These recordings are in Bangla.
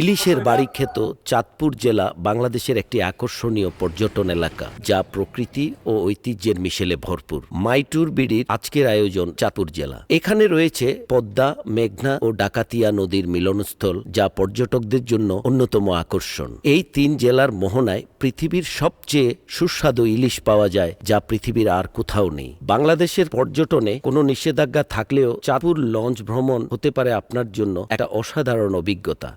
ইলিশের বাড়ি খ্যাত চাঁদপুর জেলা বাংলাদেশের একটি আকর্ষণীয় পর্যটন এলাকা, যা প্রকৃতি ও ঐতিহ্যের মিশেলে ভরপুর। মাইটুর বিড়ির আজকের আয়োজন চাঁদপুর জেলা। এখানে রয়েছে পদ্মা, মেঘনা ও ডাকাতিয়া নদীর মিলনস্থল, যা পর্যটকদের জন্য অন্যতম আকর্ষণ। এই তিন জেলার মোহনায় পৃথিবীর সবচেয়ে সুস্বাদু ইলিশ পাওয়া যায়, যা পৃথিবীর আর কোথাও নেই। বাংলাদেশের পর্যটনে কোনো নিষেধাজ্ঞা থাকলেও চাঁদপুর লঞ্চ ভ্রমণ হতে পারে আপনার জন্য একটা অসাধারণ অভিজ্ঞতা।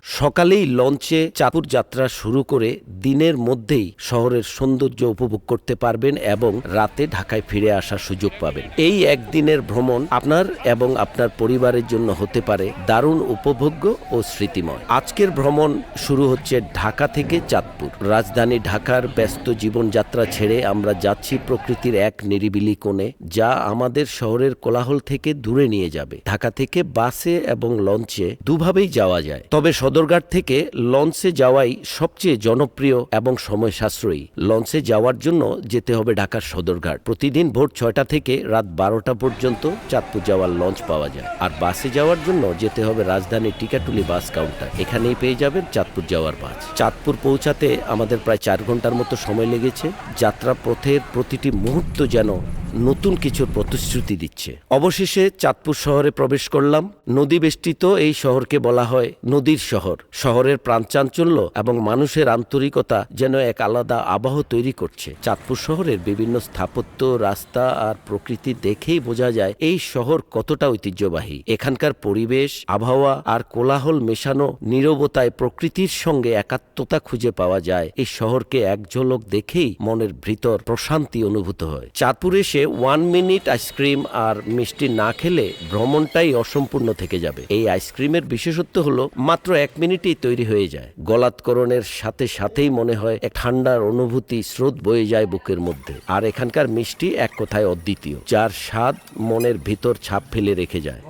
সকালেই লঞ্চে চাঁদপুর যাত্রা শুরু করে দিনের মধ্যেই শহরের সৌন্দর্য উপভোগ করতে পারবেন এবং রাতে ঢাকায় ফিরে আসার সুযোগ পাবেন। এই একদিনের ভ্রমণ আপনার এবং আপনার পরিবারের জন্য হতে পারে দারুণ উপভোগ্য ও স্মৃতিময়। আজকের ভ্রমণ শুরু হচ্ছে ঢাকা থেকে চাঁদপুর। রাজধানী ঢাকার ব্যস্ত জীবনযাত্রা ছেড়ে আমরা যাচ্ছি প্রকৃতির এক নিরিবিলি কোণে, যা আমাদের শহরের কোলাহল থেকে দূরে নিয়ে যাবে। ঢাকা থেকে বাসে এবং লঞ্চে দুভাবেই যাওয়া যায়। তবে সদরঘাট থেকে লঞ্চে যাওয়াই সবচেয়ে জনপ্রিয় এবং সময় সাশ্রয়ী লঞ্চে যাওয়ার জন্য যেতে হবে ঢাকার সদরঘাট। প্রতিদিন ভোর ছয়টা থেকে রাত বারোটা পর্যন্ত চাঁদপুর যাওয়ার লঞ্চ পাওয়া যায়। আর বাসে যাওয়ার জন্য যেতে হবে রাজধানী টিকাটুলি বাস কাউন্টার। এখানেই পেয়ে যাবেন চাঁদপুর যাওয়ার বাস। চাঁদপুর পৌঁছাতে আমাদের প্রায় চার ঘণ্টার মতো সময় লেগেছে। যাত্রা পথের প্রতিটি মুহূর্ত যেন নতুন কিছুর প্রতিশ্রুতি দিচ্ছে। অবশেষে চাঁদপুর শহরে প্রবেশ করলাম। নদী বেষ্টিত এই শহরকে বলা হয় নদীর শহর। শহরের প্রাণচাঞ্চল্য এবং মানুষের আন্তরিকতা যেন এক আলাদা আবহ তৈরি করছে। চাঁদপুর শহরের বিভিন্ন স্থাপত্য, রাস্তা আর প্রকৃতি দেখেই বোঝা যায় এই শহর কতটা ঐতিহ্যবাহী। এখানকার পরিবেশ, আবহাওয়া আর কোলাহল মেশানো নীরবতায় প্রকৃতির সঙ্গে একাত্মতা খুঁজে পাওয়া যায়। এই শহরকে এক ঝলক দেখেই মনের ভিতর প্রশান্তি অনুভূত হয়। চাঁদপুর এসে ওয়ান মিনিট আইসক্রিম আর মিষ্টি না খেলে ভ্রমণটাই অসম্পূর্ণ থেকে যাবে। এই আইসক্রিমের বিশেষত্ব হলো মাত্র এক মিনিটেই তৈরি হয়ে যায়। গলাৎকরণের সাথে সাথেই মনে হয় এক ঠান্ডার অনুভূতি স্রোত বয়ে যায় বুকের মধ্যে। আর এখানকার মিষ্টি এক কথায় অদ্বিতীয় যার স্বাদ মনের ভিতর ছাপ ফেলে রেখে যায়।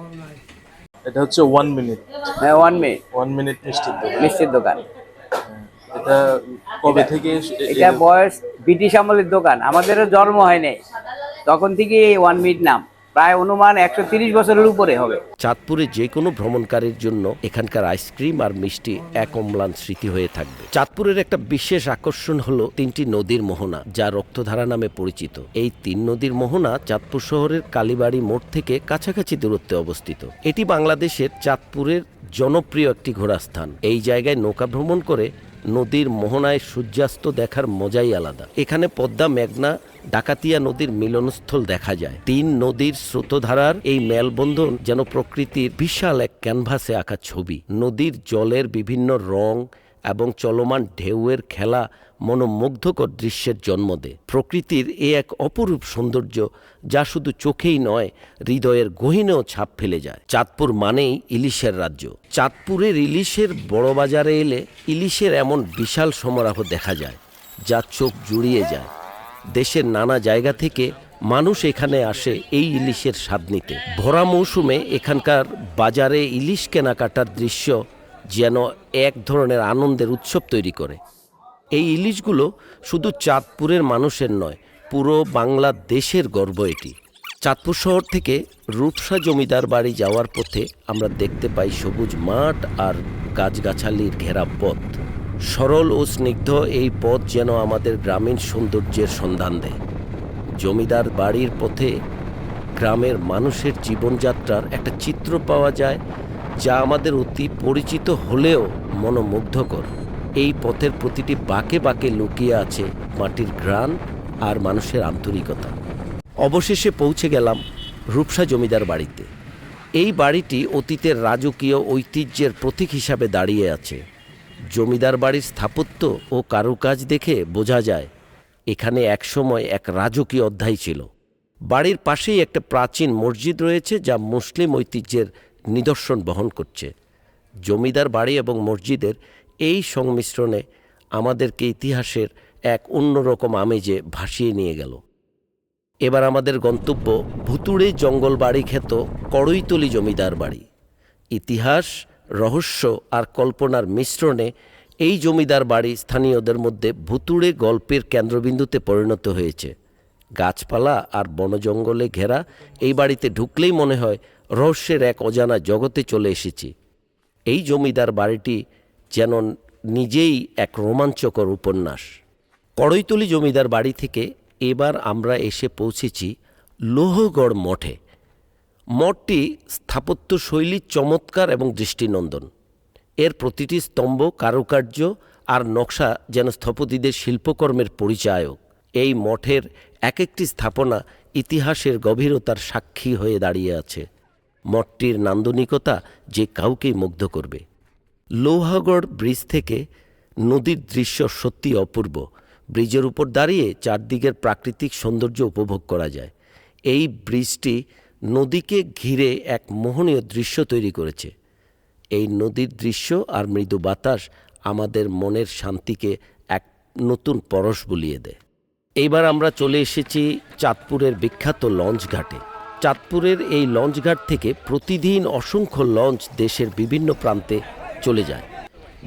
এটা হচ্ছে ওয়ান মিনিট হ্যাঁ ওয়ান মিনিট ওয়ান মিনিট মিষ্টির দোকান। মিষ্টির দোকান। এটা কবে থেকে এটা বয়স ব্রিটিশ আমলের দোকান। আমাদেরও জন্ম হয় নাই তখন থেকে ওয়ান মিনিট নাম। প্রায় অনুমান একশো বছরের উপরে হবে। চাঁদপুরে যে কোনো ভ্রমণকারীর জন্য এখানকার আইসক্রিম আর মিষ্টি এক অম্লান স্মৃতি হয়ে থাকবে। চাঁদপুরের একটা বিশেষ আকর্ষণ হলো তিনটি নদীর মোহনা, যা রক্তধারা নামে পরিচিত। এই তিন নদীর মোহনা চাঁদপুর শহরের কালীবাড়ি মোড় থেকে কাছাকাছি দূরত্বে অবস্থিত। এটি বাংলাদেশের চাঁদপুরের জনপ্রিয় একটি ঘোরাস্থান এই জায়গায় নৌকা ভ্রমণ করে নদীর মোহনায় সূর্যাস্ত দেখার মজাই আলাদা। এখানে পদ্মা, মেঘনা ডাকাতিয়া নদীর মিলনস্থল দেখা যায়। তিন নদীর স্রোতধারার এই মেলবন্ধন যেন প্রকৃতির বিশাল এক ক্যানভাসে আঁকা ছবি। নদীর জলের বিভিন্ন রং এবং চলমান ঢেউয়ের খেলা মনোমুগ্ধকর দৃশ্যের জন্ম দেয়। প্রকৃতির এ এক অপরূপ সৌন্দর্য যা শুধু চোখেই নয়, হৃদয়ের গহীনেও ছাপ ফেলে যায়। চাঁদপুর মানেই ইলিশের রাজ্য। চাঁদপুরের ইলিশের বড় বাজারে এলে ইলিশের এমন বিশাল সমারোহ দেখা যায়, যা চোখ জুড়িয়ে যায়। দেশের নানা জায়গা থেকে মানুষ এখানে আসে এই ইলিশের স্বাদ নিতে। ভরা মৌসুমে এখানকার বাজারে ইলিশ কেনাকাটার দৃশ্য যেন এক ধরনের আনন্দের উৎসব তৈরি করে। এই ইলিশগুলো শুধু চাঁদপুরের মানুষের নয়, পুরো বাংলাদেশের গর্ব এটি। চাঁদপুর শহর থেকে রূপসা জমিদার বাড়ি যাওয়ার পথে আমরা দেখতে পাই সবুজ মাঠ আর গাছগাছালির ঘেরা পথ। সরল ও স্নিগ্ধ এই পথ যেন আমাদের গ্রামীণ সৌন্দর্যের সন্ধান দেয়। জমিদার বাড়ির পথে গ্রামের মানুষের জীবনযাত্রার একটা চিত্র পাওয়া যায়, যা আমাদের অতি পরিচিত হলেও মনোমুগ্ধকর। এই পথের প্রতিটি বাঁকে বাঁকে লুকিয়ে আছে মাটির ঘ্রাণ আর মানুষের আন্তরিকতা। অবশেষে পৌঁছে গেলাম রূপসা জমিদার বাড়িতে। এই বাড়িটি অতীতের রাজকীয় ঐতিহ্যের প্রতীক হিসাবে দাঁড়িয়ে আছে। জমিদার বাড়ির স্থাপত্য ও কারুকাজ দেখে বোঝা যায়, এখানে একসময় এক রাজকীয় অধ্যায় ছিল। বাড়ির পাশেই একটা প্রাচীন মসজিদ রয়েছে যা মুসলিম ঐতিহ্যের নিদর্শন বহন করছে। জমিদার বাড়ি এবং মসজিদের এই সংমিশ্রণে আমাদেরকে ইতিহাসের এক অন্যরকম আমেজে ভাসিয়ে নিয়ে গেল। এবার আমাদের গন্তব্য ভুতুড়ে জঙ্গল বাড়ি খ্যাত কড়ইতলি জমিদার বাড়ি। ইতিহাস রহস্য আর কল্পনার মিশ্রণে এই জমিদার বাড়ি স্থানীয়দের মধ্যে ভুতুড়ে গল্পের কেন্দ্রবিন্দুতে পরিণত হয়েছে। গাছপালা আর বনজঙ্গলে ঘেরা এই বাড়িতে ঢুকলেই মনে হয় রহস্যের এক অজানা জগতে চলে এসেছি। এই জমিদার বাড়িটি যেন নিজেই এক রোমাঞ্চকর উপন্যাস। কড়ইতলি জমিদার বাড়ি থেকে এবার আমরা এসে পৌঁছেছি লোহগড় মঠে। মঠটি স্থাপত্য শৈলী চমৎকার এবং দৃষ্টিনন্দন। এর প্রতিটি স্তম্ভ, কারুকার্য আর নকশা যেন স্থপতিদের শিল্পকর্মের পরিচায়ক। এই মঠের এক একটি স্থাপনা ইতিহাসের গভীরতার সাক্ষী হয়ে দাঁড়িয়ে আছে। মঠটির নান্দনিকতা যে কাউকেই মুগ্ধ করবে। লৌহাগড় ব্রিজ থেকে নদীর দৃশ্য সত্যি অপূর্ব। ব্রিজের উপর দাঁড়িয়ে চারদিকের প্রাকৃতিক সৌন্দর্য উপভোগ করা যায়। এই ব্রিজটি নদীকে ঘিরে এক মোহনীয় দৃশ্য তৈরি করেছে। এই নদীর দৃশ্য আর মৃদু বাতাস আমাদের মনের শান্তিকে এক নতুন পরশ বুলিয়ে দেয়। এইবার আমরা চলে এসেছি চাঁদপুরের বিখ্যাত লঞ্চ ঘাটে। চাঁদপুরের এই লঞ্চ ঘাট থেকে প্রতিদিন অসংখ্য লঞ্চ দেশের বিভিন্ন প্রান্তে চলে যায়।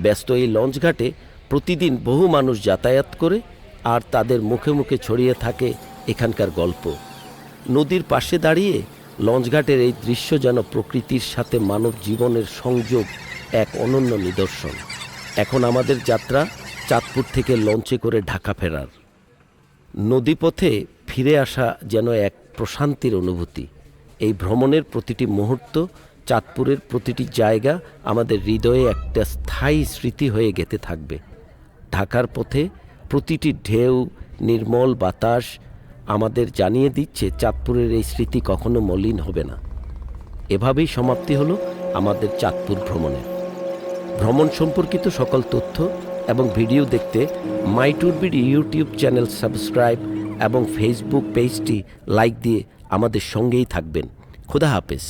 ব্যস্ত এই লঞ্চ ঘাটে প্রতিদিন বহু মানুষ যাতায়াত করে আর তাদের মুখে মুখে ছড়িয়ে থাকে এখানকার গল্প। নদীর পাশে দাঁড়িয়ে লঞ্চঘাটের এই দৃশ্য যেন প্রকৃতির সাথে মানব জীবনের সংযোগ এক অনন্য নিদর্শন। এখন আমাদের যাত্রা চাঁদপুর থেকে লঞ্চে করে ঢাকা ফেরার। নদীপথে ফিরে আসা যেন এক প্রশান্তির অনুভূতি। এই ভ্রমণের প্রতিটি মুহূর্ত, চাঁদপুরের প্রতিটি জায়গা আমাদের হৃদয়ে একটা স্থায়ী স্মৃতি হয়ে গেতে থাকবে। ঢাকার পথে প্রতিটি ঢেউ, নির্মল বাতাস আমাদের জানিয়ে দিচ্ছে চাঁদপুরের এই স্মৃতি কখনো মলিন হবে না। এভাবেই সমাপ্তি হলো আমাদের চাঁদপুর ভ্রমণের। ভ্রমণ সম্পর্কিত সকল তথ্য এবং ভিডিও দেখতে মাই টুরবির ইউটিউব চ্যানেল সাবস্ক্রাইব এবং ফেসবুক পেজটি লাইক দিয়ে আমাদের সঙ্গেই থাকবেন। খুদা হাফেজ।